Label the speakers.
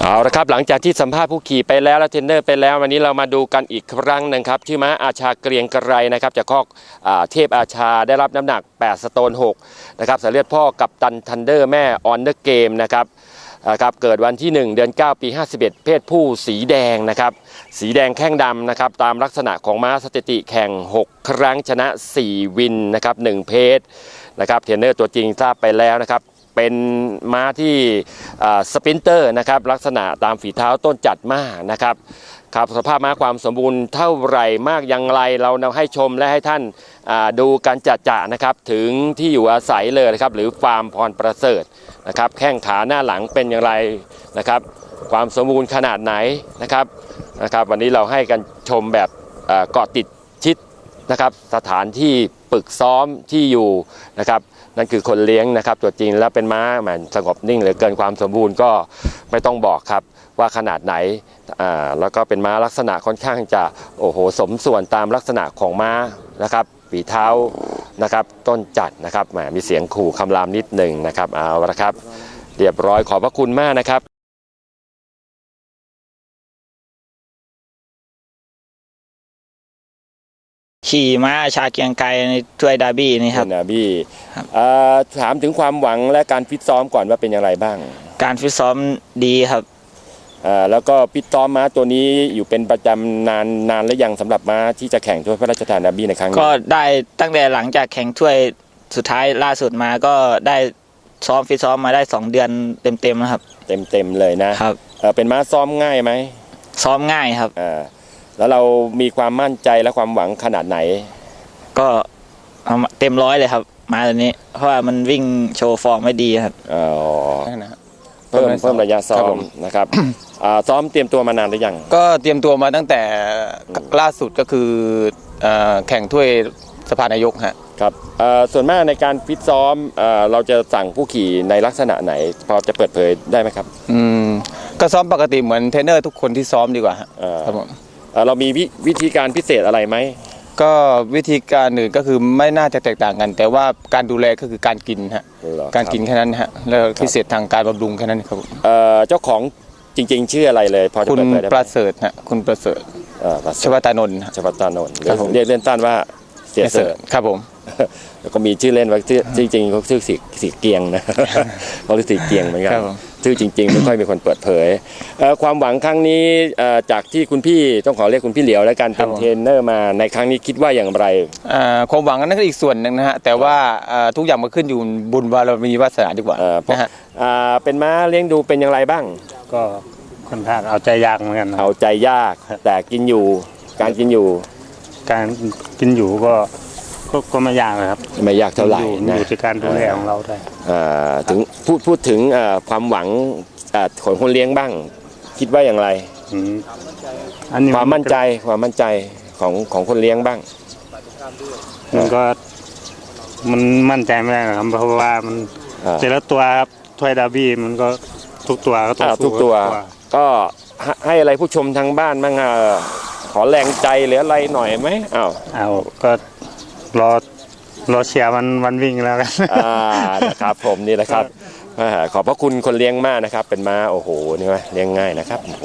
Speaker 1: เอาละครับหลังจากที่สัมภาษณ์ผู้ขี่ไปแล้วและเทรนเนอร์ไปแล้ว วันนี้เรามาดูกันอีกครั้งหนึ่งครับชื่อม้าอาชาเกรียงไกรนะครับจากคอกอเทพอาชาได้รับน้ำหนัก 8 สโตน 6 นะครับสายเลือดพ่อกับตันทันเดอร์แม่ออนเดอร์เกมนะครับครับเกิดวันที่ 1 เดือน 9 ปี 51 เพศผู้สีแดงนะครับสีแดงแข้งดำนะครับตามลักษณะของม้าสถิติแข่ง 6 ครั้งชนะ 4 วินนะครับ1เพศนะครับเทรนเนอร์ตัวจริงทราบไปแล้วนะครับ เป็นม้าที่สปินเตอร์นะครับลักษณะตามฝีเท้าต้นจัดมากนะครับครับสภาพม้าความสมบูรณ์เท่าไหร่มากอย่างไรเรานำให้ชมและให้ท่านาดูการจัดจ่านะครับถึงที่อยู่อาศัยเลยนะครับหรือฟาร์มพรประเสริฐนะครับแข้งขาหน้าหลังเป็นอย่างไรนะครับความสมบูรณ์ขนาดไหนนะครับนะครับ วันนี้เราให้กันชมแบบเกาะติดชิดนะครับสถานที่ ปึกซ้อมที่อยู่นะครับนั่นคือคนเลี้ยงนะครับ ตัวจริงแล้วเป็นม้าแหมสงบนิ่งเหลือเกินความสมบูรณ์ก็ไม่ต้องบอกครับว่าขนาดไหนอ่าแล้วก็เป็นม้าลักษณะค่อนข้างจะโอ้โหสมส่วนตามลักษณะของม้านะครับฝีเท้านะครับต้นจัดนะครับแหมมีเสียงขู่คำรามนิดหนึ่งนะครับเอาละครับ เรียบร้อยขอบพระคุณมากนะครับ
Speaker 2: ขี่ม้าชาเกียงไกรในถ้วยดาร์บี้นี่ครับ
Speaker 1: นาบี้
Speaker 2: ครับ
Speaker 1: เอ่อถามถึงความหวังและการฟิตซ้อมก่อนว่าเป็นอย่างไรบ้าง
Speaker 2: การฟิตซ้อมดีครับ
Speaker 1: อ่าแล้วก็ปิดต้อมม้าตัวนี้อยู่เป็นประจำนานนานและยังสำหระม้าที่จะแข่งถ้วยพระราชทานนาบีในครั้งนี้
Speaker 2: ก็ได้ตั้งแต่หลังจากแข่งถ้วยสุดท้ายล่าสุดมาก็ได้ซ้อมฟิตซ้อมมาได้สองเดือนเต็มๆนะครับ
Speaker 1: เต็มเต็มๆเลยนะครับ เอ่อเป็นม้าซ้อมง่ายไหม
Speaker 2: ซ้อมง่ายครับ
Speaker 1: อ่า แล้วเรามีความมั่นใจและความหวังขนาดไหน
Speaker 2: ก็เอามาเต็มร้อยเลยครับ มาตัวนี้ เพราะว่ามันวิ่งโชว์ฟอร์มไม่ดีครับ
Speaker 1: อ๋อ
Speaker 3: นะฮะ
Speaker 1: เพิ่มเพิ่มระยะซ้อ
Speaker 3: ครับ
Speaker 1: ม
Speaker 3: ผม
Speaker 1: นะครับอ่าซ้อมเตรียมตัวมานานหรือยัง
Speaker 3: ก็เตรียมตัวมาตั้งแต่ล่าสุดก็คือเอ่อแข่งถ้วยสภานายกฮะ
Speaker 1: ครับเอ่อส่วนมากในการฟิตซ้อมเอ่อเราจะสั่งผู้ขี่ในลักษณะไหน พอจะเปิดเผยได้ไหมครับ
Speaker 3: อืมก็ซ้อมปกติเหมือนเทรนเนอร์ทุกคนที่ซ้อมดีกว่าฮะ
Speaker 1: เอ่อ
Speaker 3: ครับผม
Speaker 1: เอ่อเรามีวิวิธีการพิเศษอะไรไหม
Speaker 3: ก็วิธีการอื่นก็คือไม่น่าจะแตกต่างกัน แต่ว่าการดูแลก็คือการกินฮะ
Speaker 1: เหอคบ
Speaker 3: การกินแค่นั้นฮะแล้วพิเศษทางการบำรุงแค่นั้นครับผม
Speaker 1: เอ่อเจ้าของจริง ๆ ชื่ออะไรเลยพอจะ
Speaker 3: คุณ
Speaker 1: เปิดเผยได้ไหม
Speaker 3: ประเสริฐฮะคุณประเสริฐ
Speaker 1: เอ่อประเส
Speaker 3: ช
Speaker 1: ริฐ
Speaker 3: วตานนท์ฮะ
Speaker 1: ชวัตตานนท์
Speaker 3: ครับผม
Speaker 1: เรียกเล่นต้านว่าเสียเสิร์ช
Speaker 3: ครับผม
Speaker 1: แล้วก็มีชื่อเล่นว่าชื่อจริงๆเขาชื่อสีสีเกียงนะเขาเรียกสีเกียงเหมือนกัน
Speaker 3: ครับผม
Speaker 1: ชื่อจริงๆไม่ค่อยมีคนเปิดเผยเอ่อความหวังครั้งนี้เอ่อจากที่คุณพี่ต้องขอเรียกคุณพี่เหลียวแล้วกันเป็นเทรนเนอร์มาในครั้งนี้คิดว่าอย่างไร
Speaker 3: อ่าความหวังนั้นก็อีกส่วนหนึ่งนะฮะแต่ว่าอ่าทุกอย่างมันขึ้นอยู่บุญบารมีวาสนาดีกว่า
Speaker 1: เอ่อเพราะ
Speaker 3: นะฮะ
Speaker 1: อ่าเป็นม้าเลี้ยงดูเป็นอย่างไรบ้าง
Speaker 4: ก็ค่อนข้างเอาใจยากเหมือนกันนะ
Speaker 1: เอาใจยากแต่กินอยู่การกินอยู่
Speaker 4: การกินอยู่ก็ก็ก็ไม่ยากเลยครับ
Speaker 1: ไม่ยากเท่าไหร่
Speaker 4: อยู่
Speaker 1: นะ
Speaker 4: อยู่ที่การดูแลของเราด้วย
Speaker 1: เอ่อถึง พูดพูดถึงเอ่อความหวังเอ่อของคนเลี้ยงบ้าง คิดว่าอย่างไร
Speaker 4: อืมอันนี้
Speaker 1: ความมั่นใจความมั่นใจของของคนเลี้ยงบ้าง
Speaker 4: มันก็มันมั่นใจไม่ได้หรอกครับเพราะว่ามัน
Speaker 1: อ่า
Speaker 4: แต่ละตัวครับถ้วยดาร์บี้มันก็ทุกตัวก็ต้อง
Speaker 1: อ่า
Speaker 4: สู้
Speaker 1: ทุกตัว
Speaker 4: บ
Speaker 1: ก็ให้ให้อะไรผู้ชมทางบ้านบ้างอะขอแรงใจหรืออะไรหน่อยไหมอ้าว
Speaker 4: เอาก็รอรอเชียร์วันวันวิ่งแล้วกัน
Speaker 1: อ่านะครับผมนี่แหละครับอ่า ขอบพระคุณคนเลี้ยงมากนะครับ เป็นม้าโอ้โหนี่ว่าเลี้ยงง่ายนะครับโอ้โห